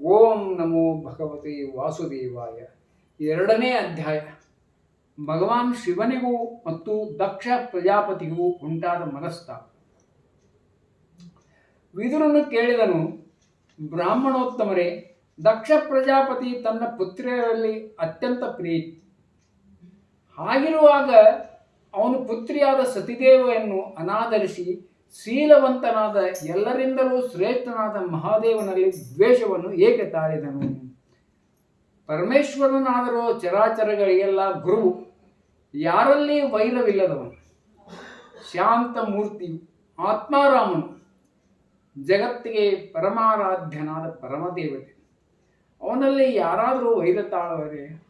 ಓಂ ನಮೋ ಭಗವತಿ ವಾಸುದೇವಾಯ. ಎರಡನೇ ಅಧ್ಯಾಯ. ಭಗವಾನ್ ಶಿವನಿಗೂ ಮತ್ತು ದಕ್ಷ ಪ್ರಜಾಪತಿಗೂ ಉಂಟಾದ ಮನಸ್ತಾಪ ವಿದುರನು ಕೇಳಿದನು, ಬ್ರಾಹ್ಮಣೋತ್ತಮರೇ, ದಕ್ಷ ಪ್ರಜಾಪತಿ ತನ್ನ ಪುತ್ರಿಯರಲ್ಲಿ ಅತ್ಯಂತ ಪ್ರೀತಿ. ಹಾಗಿರುವಾಗ ಅವನು ಪುತ್ರಿಯಾದ ಸತಿದೇವೆಯನ್ನು ಅನಾದರಿಸಿ ಶೀಲವಂತನಾದ ಎಲ್ಲರಿಂದಲೂ ಶ್ರೇಷ್ಠನಾದ ಮಹಾದೇವನಲ್ಲಿ ದ್ವೇಷವನ್ನು ಏಕೆ ತಾಳಿದನು? ಪರಮೇಶ್ವರನಾದರೂ ಚರಾಚರಗಳಿಗೆಲ್ಲ ಗುರು ಯಾರಲ್ಲಿ ವೈರವಿಲ್ಲದವನು? ಶಾಂತ ಮೂರ್ತಿಯು ಆತ್ಮಾರಾಮನು, ಜಗತ್ತಿಗೆ ಪರಮಾರಾಧ್ಯನಾದ ಪರಮದೇವತೆ. ಅವನಲ್ಲಿ ಯಾರಾದರೂ ವೈರ ತಾಳುವರೆ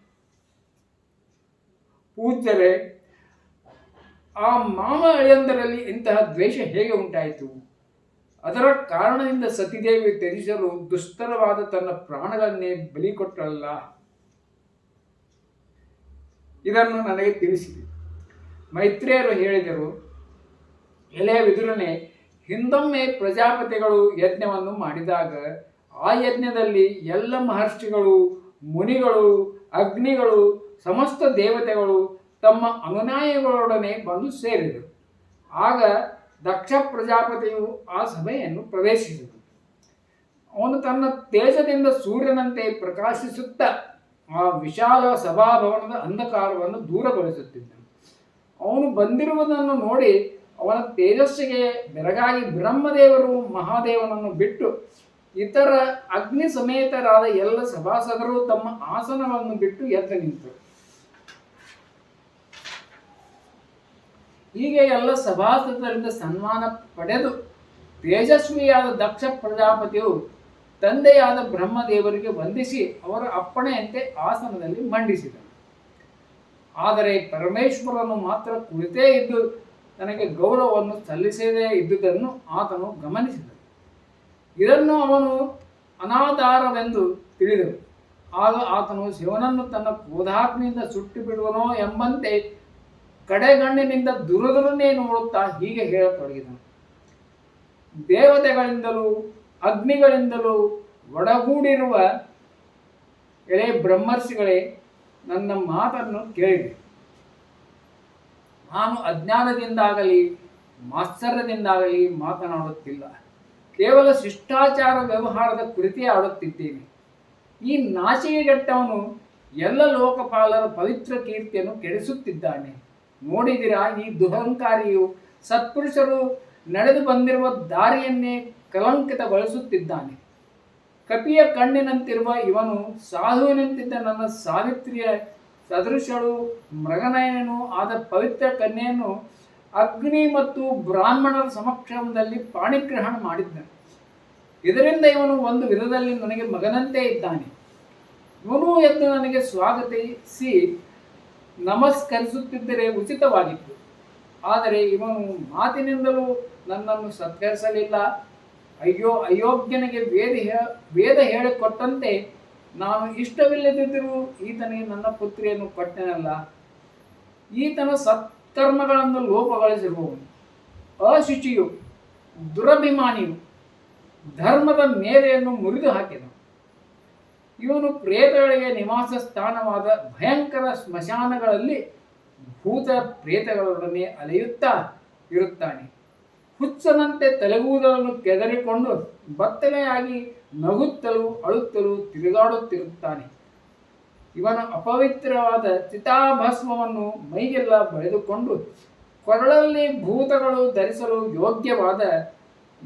ಪೂಜ್ಯರೇ ಆ ಮಾಮ ಅಳಿಯಂದರಲ್ಲಿ ಇಂತಹ ದ್ವೇಷ ಹೇಗೆ ಉಂಟಾಯಿತು? ಅದರ ಕಾರಣದಿಂದ ಸತಿದೇವಿ ತ್ಯಜಿಸಲು ದುಸ್ತರವಾದ ತನ್ನ ಪ್ರಾಣಗಳನ್ನೇ ಬಲಿ ಕೊಟ್ಟರಲ್ಲ ಇದನ್ನು ನನಗೆ ತಿಳಿಸಿದೆ. ಮೈತ್ರಿಯರು ಹೇಳಿದರು ಎಲೆಯ ವಿದುರನೆ, ಹಿಂದೊಮ್ಮೆ ಪ್ರಜಾಪತಿಗಳು ಯಜ್ಞವನ್ನು ಮಾಡಿದಾಗ, ಆ ಯಜ್ಞದಲ್ಲಿ ಎಲ್ಲ ಮಹರ್ಷಿಗಳು, ಮುನಿಗಳು, ಅಗ್ನಿಗಳು, ಸಮಸ್ತ ದೇವತೆಗಳು ತಮ್ಮ ಅನುನಾಯಿಗಳೊಡನೆ ಬಂದು ಸೇರಿದರು. ಆಗ ದಕ್ಷ ಪ್ರಜಾಪತಿಯು ಆ ಸಭೆಯನ್ನು ಪ್ರವೇಶಿಸಿದರು ಅವನು ತನ್ನ ತೇಜದಿಂದ ಸೂರ್ಯನಂತೆ ಪ್ರಕಾಶಿಸುತ್ತಾ ಆ ವಿಶಾಲ ಸಭಾಭವನದ ಅಂಧಕಾರವನ್ನು ದೂರಗೊಳಿಸುತ್ತಿದ್ದನು. ಅವನು ಬಂದಿರುವುದನ್ನು ನೋಡಿ ಅವನ ತೇಜಸ್ಸಿಗೆ ಬೆರಗಾಗಿ ಬ್ರಹ್ಮದೇವರು ಮಹಾದೇವನನ್ನು ಬಿಟ್ಟು ಇತರ ಅಗ್ನಿ ಸಮೇತರಾದ ಎಲ್ಲ ಸಭಾಸದರು ತಮ್ಮ ಆಸನವನ್ನು ಬಿಟ್ಟು ಎದ್ದು ನಿಂತರು. ಹೀಗೆ ಎಲ್ಲ ಸಭಾಸದರಿಂದ ಸನ್ಮಾನ ಪಡೆದು ತೇಜಸ್ವಿಯಾದ ದಕ್ಷ ಪ್ರಜಾಪತಿಯು ತಂದೆಯಾದ ಬ್ರಹ್ಮದೇವರಿಗೆ ವಂದಿಸಿ ಅವರ ಅಪ್ಪಣೆಯಂತೆ ಆಸನದಲ್ಲಿ ಮಂಡಿಸಿದನು. ಆದರೆ ಪರಮೇಶ್ವರನು ಮಾತ್ರ ಕುಳಿತೇ ಇದ್ದು ತನಗೆ ಗೌರವವನ್ನು ಸಲ್ಲಿಸದೇ ಇದ್ದುದನ್ನು ಆತನು ಗಮನಿಸಿದನು. ಇದನ್ನು ಅವನು ಅನಾಧಾರವೆಂದು ತಿಳಿದನು. ಆಗ ಆತನು ಶಿವನನ್ನು ತನ್ನ ಕ್ರೋಧಾಗ್ನಿಯಿಂದ ಸುಟ್ಟು ಬಿಡುವನೋ ಎಂಬಂತೆ ಕಡೆಗಣ್ಣಿನಿಂದ ದುರದರನ್ನೇ ನೋಡುತ್ತಾ ಹೀಗೆ ಹೇಳತೊಡಗಿದನು. ದೇವತೆಗಳಿಂದಲೂ ಅಗ್ನಿಗಳಿಂದಲೂ ಒಡಗೂಡಿರುವ ಎಳೆ ಬ್ರಹ್ಮರ್ಷಿಗಳೇ, ನನ್ನ ಮಾತನ್ನು ಕೇಳಿದೆ ನಾನು ಅಜ್ಞಾನದಿಂದಾಗಲಿ, ಮಾತ್ಸರ್ಯದಿಂದಾಗಲಿ ಮಾತನಾಡುತ್ತಿಲ್ಲ. ಕೇವಲ ಶಿಷ್ಟಾಚಾರ ವ್ಯವಹಾರದ ಕುರಿತೇ ಆಡುತ್ತಿದ್ದೇನೆ. ಈ ನಾಚಿಕೆಗೆಟ್ಟವನು ಎಲ್ಲ ಲೋಕಪಾಲರ ಪವಿತ್ರ ಕೀರ್ತಿಯನ್ನು ಕೆಡಿಸುತ್ತಿದ್ದಾನೆ. ನೋಡಿದಿರಾ ಈ ದುಹಂಕಾರಿಯು ಸತ್ಪುರುಷರು ನಡೆದು ಬಂದಿರುವ ದಾರಿಯನ್ನೇ ಕಲಂಕಿತಗೊಳಿಸುತ್ತಿದ್ದಾನೆ. ಕಪಿಯ ಕಣ್ಣಿನಂತಿರುವ ಇವನು ಸಾಧುವಿನಂತಿದ್ದ ನನ್ನ ಸಾವಿತ್ರಿಯ ಸದೃಶಳು ಮೃಗನಯನೂ ಆದ ಪವಿತ್ರ ಕನ್ಯೆಯನ್ನು ಅಗ್ನಿ ಮತ್ತು ಬ್ರಾಹ್ಮಣರ ಸಮಕ್ಷಮದಲ್ಲಿ ಪಾಣಿಗ್ರಹಣ ಮಾಡಿದ್ದನು ಇದರಿಂದ ಇವನು ಒಂದು ವಿಧದಲ್ಲಿ ನನಗೆ ಮಗನಂತೆ ಇದ್ದಾನೆ. ಇವನು ಎಂದು ನನಗೆ ಸ್ವಾಗತಿಸಿ ನಮಸ್ಕರಿಸುತ್ತಿದ್ದರೆ ಉಚಿತವಾಗಿತ್ತು. ಆದರೆ ಇವನು ಮಾತಿನಿಂದಲೂ ನನ್ನನ್ನು ಸತ್ಕರಿಸಲಿಲ್ಲ. ಅಯ್ಯೋ, ಅಯೋಗ್ಯನಿಗೆ ವೇದ ವೇದ ಹೇಳಿಕೊಟ್ಟಂತೆ ನಾನು ಇಷ್ಟವಿಲ್ಲದಿದ್ದರೂ ಈತನಿಗೆ ನನ್ನ ಪುತ್ರಿಯನ್ನು ಕೊಟ್ಟೆನಲ್ಲ. ಈತನ ಸತ್ ಸತ್ಕರ್ಮಗಳನ್ನು ಲೋಪಗೊಳಿಸಿರುವವನು ಅಶುಚಿಯು ದುರಭಿಮಾನಿಯು, ಧರ್ಮದ ಮೇರೆಯನ್ನು ಮುರಿದು ಹಾಕಿದನು ಇವನು ಪ್ರೇತಗಳಿಗೆ ನಿವಾಸ ಸ್ಥಾನವಾದ ಭಯಂಕರ ಸ್ಮಶಾನಗಳಲ್ಲಿ ಭೂತ ಪ್ರೇತಗಳೊಡನೆ ಅಲೆಯುತ್ತಾ ಇರುತ್ತಾನೆ. ಹುಚ್ಚನಂತೆ ತಲೆಗೂದಲನ್ನು ಕೆದರಿಕೊಂಡು ಬತ್ತಲೆಯಾಗಿ ನಗುತ್ತಲೂ ಅಳುತ್ತಲೂ ತಿರುಗಾಡುತ್ತಿರುತ್ತಾನೆ. ಇವನ ಅಪವಿತ್ರವಾದ ಚಿತಾಭಸ್ಮವನ್ನು ಮೈಗೆಲ್ಲ ಬಳೆದುಕೊಂಡು ಕೊರಳಲ್ಲಿ ಭೂತಗಳು ಧರಿಸಲು ಯೋಗ್ಯವಾದ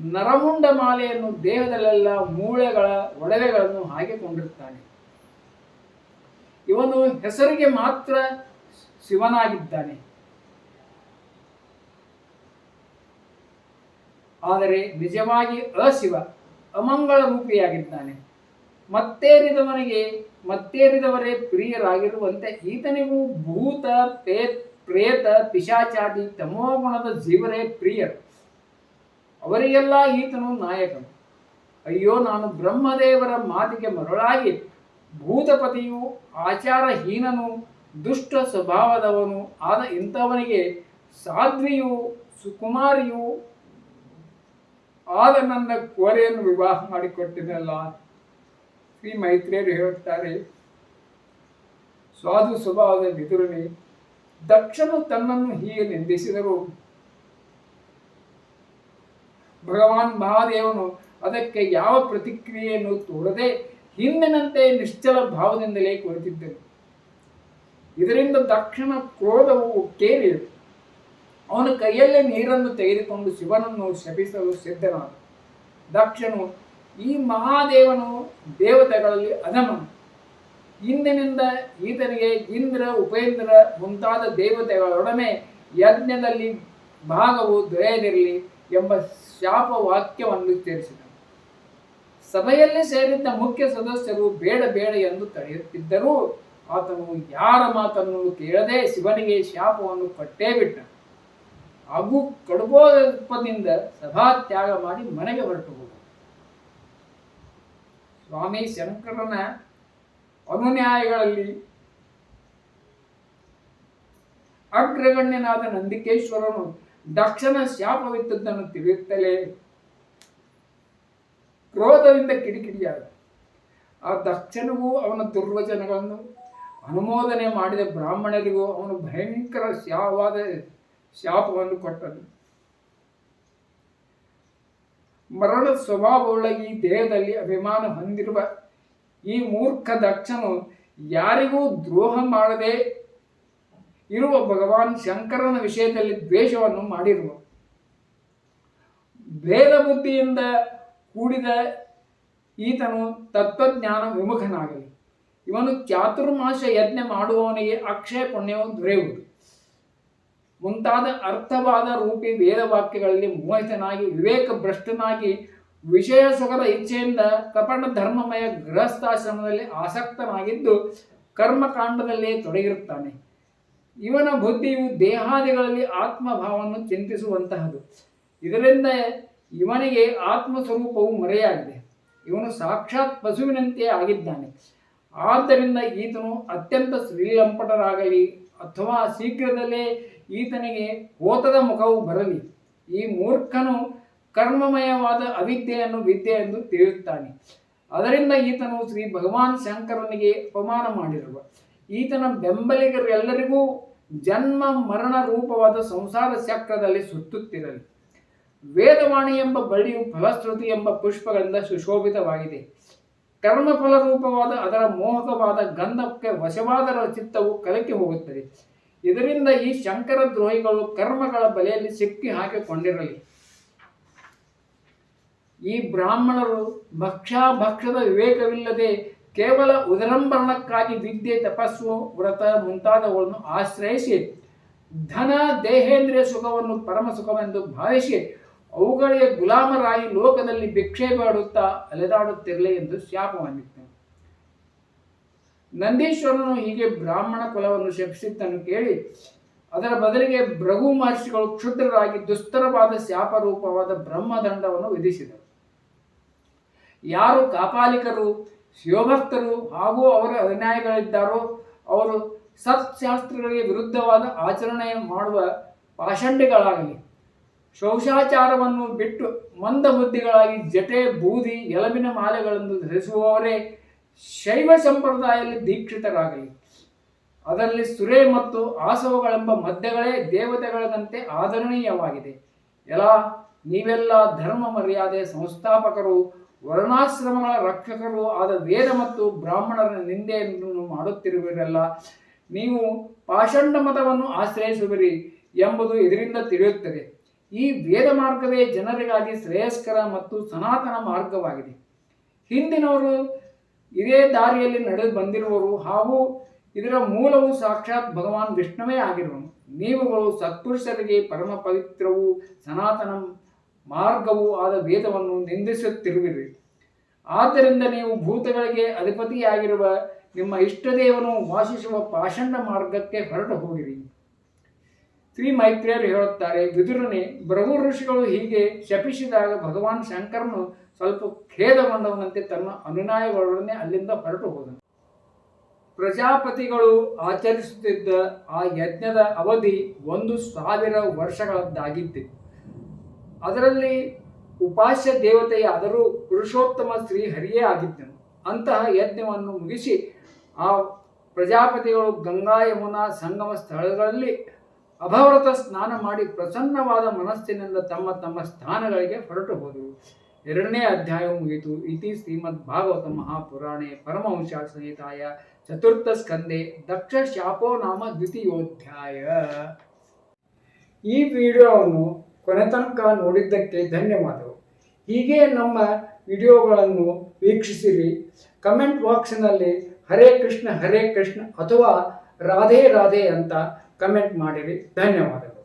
ನರಮುಂಡ ಮಾಲೆಯನ್ನು ದೇಹದಲ್ಲೆಲ್ಲ ಮೂಳೆಗಳ ಒಡವೆಗಳನ್ನು ಹಾಕಿಕೊಂಡಿರ್ತಾನೆ. ಇವನು ಹೆಸರಿಗೆ ಮಾತ್ರ ಶಿವನಾಗಿದ್ದಾನೆ. ಆದರೆ ನಿಜವಾಗಿ ಅಶಿವ, ಅಮಂಗಳ ರೂಪಿಯಾಗಿದ್ದಾನೆ. ಮತ್ತೇರಿದವನಿಗೆ, ಮತ್ತೇರಿದವರೇ ಪ್ರಿಯರಾಗಿರುವಂತೆ ಈತನಿಗೂ ಭೂತ, ಪೇ, ಪ್ರೇತ, ಪಿಶಾಚಾದಿ, ತಮೋಗುಣದ ಜೀವರೇ ಪ್ರಿಯರು. ಅವರಿಗೆಲ್ಲ ಈತನು ನಾಯಕನು. ಅಯ್ಯೋ, ನಾನು ಬ್ರಹ್ಮದೇವರ ಮಾತಿಗೆ ಮರುಳಾಗಿ ಭೂತಪತಿಯು, ಆಚಾರಹೀನನು, ದುಷ್ಟ ಸ್ವಭಾವದವನು ಆದ ಇಂಥವನಿಗೆ ಸಾಧ್ವಿಯು, ಸುಕುಮಾರಿಯು ಆದ ನನ್ನ ಕೋರೆಯನ್ನು ವಿವಾಹ ಮಾಡಿಕೊಟ್ಟಿದ್ದಲ್ಲ ಶ್ರೀ ಮೈತ್ರಿಯರು ಹೇಳುತ್ತಾರೆ ಸ್ವಾದು ಸ್ವಭಾವದ ಬಿದುರನೇ ದಕ್ಷನು ತನ್ನನ್ನು ಹೀಗೆ ನಿಂದಿಸಿದರು ಭಗವಾನ್ ಮಹಾದೇವನು ಅದಕ್ಕೆ ಯಾವ ಪ್ರತಿಕ್ರಿಯೆಯನ್ನು ತೋರದೆ ಹಿಂದಿನಂತೆ ನಿಶ್ಚಲ ಭಾವದಿಂದಲೇ ಕುಳಿತಿದ್ದನು. ಇದರಿಂದ ದಕ್ಷಿಣ ಕ್ರೋಧವು ಕೇರಿ ಅವನ ಕೈಯಲ್ಲೇ ನೀರನ್ನು ತೆಗೆದುಕೊಂಡು ಶಿವನನ್ನು ಶಪಿಸಲು ಸಿದ್ಧನಾದ. ದಕ್ಷನು, ಈ ಮಹಾದೇವನು ದೇವತೆಗಳಲ್ಲಿ ಅಧಮನು ಇಂದಿನಿಂದ ಈತನಿಗೆ ಇಂದ್ರ, ಉಪೇಂದ್ರ ಮುಂತಾದ ದೇವತೆಗಳೊಡನೆ ಯಜ್ಞದಲ್ಲಿ ಭಾಗವು ದೊರೆಯದಿರಲಿ ಎಂಬ ಶಾಪ ವಾಕ್ಯವನ್ನು ಸೇರಿಸಿದನು ಸಭೆಯಲ್ಲಿ ಸೇರಿದ್ದ ಮುಖ್ಯ ಸದಸ್ಯರು ಬೇಡ ಬೇಡ ಎಂದು ತಡೆಯುತ್ತಿದ್ದರೂ. ಆತನು ಯಾರ ಮಾತನ್ನು ಕೇಳದೆ ಶಿವನಿಗೆ ಶಾಪವನ್ನು ಕೊಟ್ಟೇ ಬಿಟ್ಟ. ಹಾಗೂ ಸಭಾ ತ್ಯಾಗ ಮಾಡಿ ಮನೆಗೆ ಹೊರಟು ಸ್ವಾಮಿ ಶಂಕರನ ಅನುನ್ಯಾಯಗಳಲ್ಲಿ ಅಗ್ರಗಣ್ಯನಾದ ನಂದಿಕೇಶ್ವರನು ದಕ್ಷನ ಶಾಪವಿದ್ದದ್ದನ್ನು ತಿಳಿಯುತ್ತಲೇ ಕ್ರೋಧದಿಂದ ಕಿಡಿಕಿಡಿಯಾದ. ಆ ದಕ್ಷನಿಗೂ ಅವನ ದುರ್ವಚನಗಳನ್ನು ಅನುಮೋದನೆ ಮಾಡಿದ ಬ್ರಾಹ್ಮಣರಿಗೂ ಅವನು ಭಯಂಕರ ಶಾವಾದ ಶಾಪವನ್ನು ಕೊಟ್ಟನು. ಮರಣ ಸ್ವಭಾವವುಳ್ಳ ಈ ದೇಹದಲ್ಲಿ ಅಭಿಮಾನ ಹೊಂದಿರುವ ಈ ಮೂರ್ಖ ದಕ್ಷನು ಯಾರಿಗೂ ದ್ರೋಹ ಮಾಡದೆ ಇರುವ ಭಗವಾನ್ ಶಂಕರನ ವಿಷಯದಲ್ಲಿ ದ್ವೇಷವನ್ನು ಮಾಡಿರುವ ಭೇದ ಬುದ್ಧಿಯಿಂದ ಕೂಡಿದ ಈತನು ತತ್ವಜ್ಞಾನ ವಿಮುಖನಾಗಲಿ. ಇವನು ಚಾತುರ್ಮಾಸ ಯಜ್ಞ ಮಾಡುವವನಿಗೆ ಅಕ್ಷಯ ಪುಣ್ಯವು ದೊರೆಯುವುದು. ಮುಂತಾದ ಅರ್ಥವಾದ ರೂಪಿ ವೇದವಾಕ್ಯಗಳಲ್ಲಿ ಮೋಹಿತನಾಗಿ ವಿವೇಕ ಭ್ರಷ್ಟನಾಗಿ ವಿಷಯ ಸುಖದ ಇಚ್ಛೆಯಿಂದ ಕಪಟ ಧರ್ಮಮಯ ಗೃಹಸ್ಥಾಶ್ರಮದಲ್ಲಿ ಆಸಕ್ತನಾಗಿದ್ದು ಕರ್ಮಕಾಂಡದಲ್ಲೇ ತೊಡಗಿರುತ್ತಾನೆ. ಇವನ ಬುದ್ಧಿಯು ದೇಹಾದಿಗಳಲ್ಲಿ ಆತ್ಮಭಾವವನ್ನು ಚಿಂತಿಸುವಂತಹದು. ಇದರಿಂದ ಇವನಿಗೆ ಆತ್ಮಸ್ವರೂಪವು ಮರೆಯಾಗಿದೆ. ಇವನು ಸಾಕ್ಷಾತ್ ಪಶುವಿನಂತೆ ಆಗಿದ್ದಾನೆ. ಆದ್ದರಿಂದ ಈತನು ಅತ್ಯಂತ ಶ್ರೀಲಂಪಟರಾಗಲಿ ಅಥವಾ ಶೀಘ್ರದಲ್ಲೇ ಈತನಿಗೆ ಓತದ ಮುಖವು ಬರಲಿ. ಈ ಮೂರ್ಖನು ಕರ್ಮಮಯವಾದ ಅವಿದ್ಯೆಯನ್ನು ವಿದ್ಯೆ ಎಂದು ತಿಳಿಯುತ್ತಾನೆ. ಅದರಿಂದ ಈತನು ಶ್ರೀ ಭಗವಾನ್ ಶಂಕರನಿಗೆ ಅಪಮಾನ ಮಾಡಿರುವ. ಈತನ ಬೆಂಬಲಿಗರೆಲ್ಲರಿಗೂ ಜನ್ಮ ಮರಣ ರೂಪವಾದ ಸಂಸಾರ ಚಕ್ರದಲ್ಲಿ ಸುತ್ತುತ್ತಿರಲಿ. ವೇದವಾಣಿ ಎಂಬ ಬಳಿಯು ಫಲಶ್ರುತಿ ಎಂಬ ಪುಷ್ಪಗಳಿಂದ ಸುಶೋಭಿತವಾಗಿದೆ. ಕರ್ಮಫಲ ರೂಪವಾದ ಅದರ ಮೋಹಕವಾದ ಗಂಧಕ್ಕೆ ವಶವಾದರ ಚಿತ್ತವು ಕಲಕಿ ಹೋಗುತ್ತದೆ. ಇದರಿಂದ ಈ ಶಂಕರ ದ್ರೋಹಿಗಳು ಕರ್ಮಗಳ ಬಲೆಯಲ್ಲಿ ಸಿಕ್ಕಿ ಹಾಕಿಕೊಂಡಿರಲಿ. ಈ ಬ್ರಾಹ್ಮಣರು ಭಕ್ಷಾಭಕ್ಷದ ವಿವೇಕವಿಲ್ಲದೆ ಕೇವಲ ಉದರಂಭರಣಕ್ಕಾಗಿ ವಿದ್ಯೆ ತಪಸ್ಸು ವ್ರತ ಮುಂತಾದವುಗಳನ್ನು ಆಶ್ರಯಿಸಿ ಧನ, ದೇಹೇಂದ್ರಿಯ ಸುಖವನ್ನು ಪರಮ ಸುಖವೆಂದು ಭಾವಿಸಿ ಅವುಗಳಿಗೆ ಗುಲಾಮರಾಗಿ ಲೋಕದಲ್ಲಿ ಭಿಕ್ಷೆ ಬೇಡುತ್ತಾ ಅಲೆದಾಡುತ್ತಿರಲಿ ಎಂದು ಶಾಪವನ್ನಿತ್ತು ನಂದೀಶ್ವರನು ಹೀಗೆ ಬ್ರಾಹ್ಮಣ ಕುಲವನ್ನು ಶಪಿಸಿದ್ದನ್ನು ಕೇಳಿ ಅದರ ಬದಲಿಗೆ ಭೃಗು ಮಹರ್ಷಿಗಳು ಕ್ಷುದ್ರರಾಗಿ ದುಸ್ತರವಾದ ಶಾಪರೂಪವಾದ ಬ್ರಹ್ಮದಂಡವನ್ನು ವಿಧಿಸಿದರು. ಯಾರು ಕಾಪಾಲಿಕರು ಶಿವಭಕ್ತರು ಹಾಗೂ ಅವರ ಅನ್ಯಾಯಗಳಿದ್ದಾರೋ, ಅವರು ಸತ್ಶಾಸ್ತ್ರಗಳಿಗೆ ವಿರುದ್ಧವಾದ ಆಚರಣೆ ಮಾಡುವ ಪಾಷಂಡಿಗಳಾಗಲಿ. ಶೌಚಾಚಾರವನ್ನು ಬಿಟ್ಟು ಮಂದ ಬುದ್ಧಿಗಳಾಗಿ ಜಟೆ, ಬೂದಿ, ಎಲಬಿನ ಮಾಲೆಗಳನ್ನು ಧರಿಸುವವರೇ ಶೈವ ಸಂಪ್ರದಾಯದಲ್ಲಿ ದೀಕ್ಷಿತರಾಗಲಿ. ಅದರಲ್ಲಿ ಸುರೆ ಮತ್ತು ಆಸವಗಳೆಂಬ ಮದ್ಯಗಳೇ ದೇವತೆಗಳಂತೆ ಆದರಣೀಯವಾಗಿದೆ. ಎಲ್ಲ ನೀವೆಲ್ಲ ಧರ್ಮ ಮರ್ಯಾದೆ ಸಂಸ್ಥಾಪಕರು ವರ್ಣಾಶ್ರಮಗಳ ರಕ್ಷಕರು ಆದ ವೇದ ಮತ್ತು ಬ್ರಾಹ್ಮಣರ ನಿಂದೆಯನ್ನು ಮಾಡುತ್ತಿರುವಿರಲ್ಲ. ನೀವು ಪಾಷಂಡ ಮತವನ್ನು ಆಶ್ರಯಿಸುವಿರಿ ಎಂಬುದು ಇದರಿಂದ ತಿಳಿಯುತ್ತದೆ. ಈ ವೇದ ಮಾರ್ಗವೇ ಜನರಿಗಾಗಿ ಶ್ರೇಯಸ್ಕರ ಮತ್ತು ಸನಾತನ ಮಾರ್ಗವಾಗಿದೆ. ಹಿಂದಿನವರು ಇದೇ ದಾರಿಯಲ್ಲಿ ನಡೆದು ಬಂದಿರುವರು. ಹಾಗೂ ಇದರ ಮೂಲವು ಸಾಕ್ಷಾತ್ ಭಗವಾನ್ ವಿಷ್ಣುವೇ ಆಗಿರುವನು. ನೀವುಗಳು ಸತ್ಪುರುಷರಿಗೆ ಪರಮ ಪವಿತ್ರವು ಸನಾತನ ಮಾರ್ಗವೂ ಆದ ವೇದವನ್ನು ನಿಂದಿಸುತ್ತಿರುವಿರಿ. ಆದ್ದರಿಂದ ನೀವು ಭೂತಗಳಿಗೆ ಅಧಿಪತಿಯಾಗಿರುವ ನಿಮ್ಮ ಇಷ್ಟದೇವನು ವಾಸಿಸುವ ಪಾಷಂಡ ಮಾರ್ಗಕ್ಕೆ ಹೊರಟು ಹೋಗಿರಿ. ಶ್ರೀ ಮೈತ್ರಿಯರು ಹೇಳುತ್ತಾರೆ ವಿದುರನೇ ಭೃಗು ಋಷಿಗಳು ಹೀಗೆ ಶಪಿಸಿದಾಗ ಭಗವಾನ್ ಶಂಕರನು ಸ್ವಲ್ಪ ಖೇದಗೊಂಡವನಂತೆ ತನ್ನ ಅನುನಾಯಗಳೊಡನೆ ಅಲ್ಲಿಂದ ಹೊರಟು ಹೋದನು. ಪ್ರಜಾಪತಿಗಳು ಆಚರಿಸುತ್ತಿದ್ದ ಆ ಯಜ್ಞದ ಅವಧಿ ಒಂದು ಸಾವಿರ ವರ್ಷಗಳದ್ದಾಗಿತ್ತು. ಅದರಲ್ಲಿ ಉಪಾಸ್ಯ ದೇವತೆಯಾದರೂ ಪುರುಷೋತ್ತಮ ಶ್ರೀ ಹರಿಯೇ ಆಗಿದ್ದನು. ಅಂತಹ ಯಜ್ಞವನ್ನು ಮುಗಿಸಿ ಆ ಪ್ರಜಾಪತಿಗಳು ಗಂಗಾ ಯಮುನಾ ಸಂಗಮ ಸ್ಥಳಗಳಲ್ಲಿ ಅಭವೃತ ಸ್ನಾನ ಮಾಡಿ ಪ್ರಸನ್ನವಾದ ಮನಸ್ಸಿನಿಂದ ತಮ್ಮ ತಮ್ಮ ಸ್ಥಾನಗಳಿಗೆ ಹೊರಟು ಹೋದರು. ಎರಡನೇ ಅಧ್ಯಾಯ ಮುಗಿತು ಇತಿ ಶ್ರೀಮದ್ ಭಾಗವತ ಮಹಾಪುರಾಣೆ ಪರಮವಂಶ ಸಂಹಿತಾಯ ಚತುರ್ಥ ಸ್ಕಂದೆ ದಕ್ಷ ಶಾಪೋ ನಾಮ ದ್ವಿತೀಯೋಧ್ಯಾಯ. ಈ ವಿಡಿಯೋವನ್ನು ಕೊನೆ ತನಕ ನೋಡಿದ್ದಕ್ಕೆ ಧನ್ಯವಾದಗಳು. ಹೀಗೆ ನಮ್ಮ ವಿಡಿಯೋಗಳನ್ನು ವೀಕ್ಷಿಸಿರಿ. ಕಮೆಂಟ್ ಬಾಕ್ಸ್ನಲ್ಲಿ ಹರೇ ಕೃಷ್ಣ ಹರೇ ಕೃಷ್ಣ ಅಥವಾ ರಾಧೆ ರಾಧೆ ಅಂತ ಕಮೆಂಟ್ ಮಾಡಿರಿ. ಧನ್ಯವಾದಗಳು.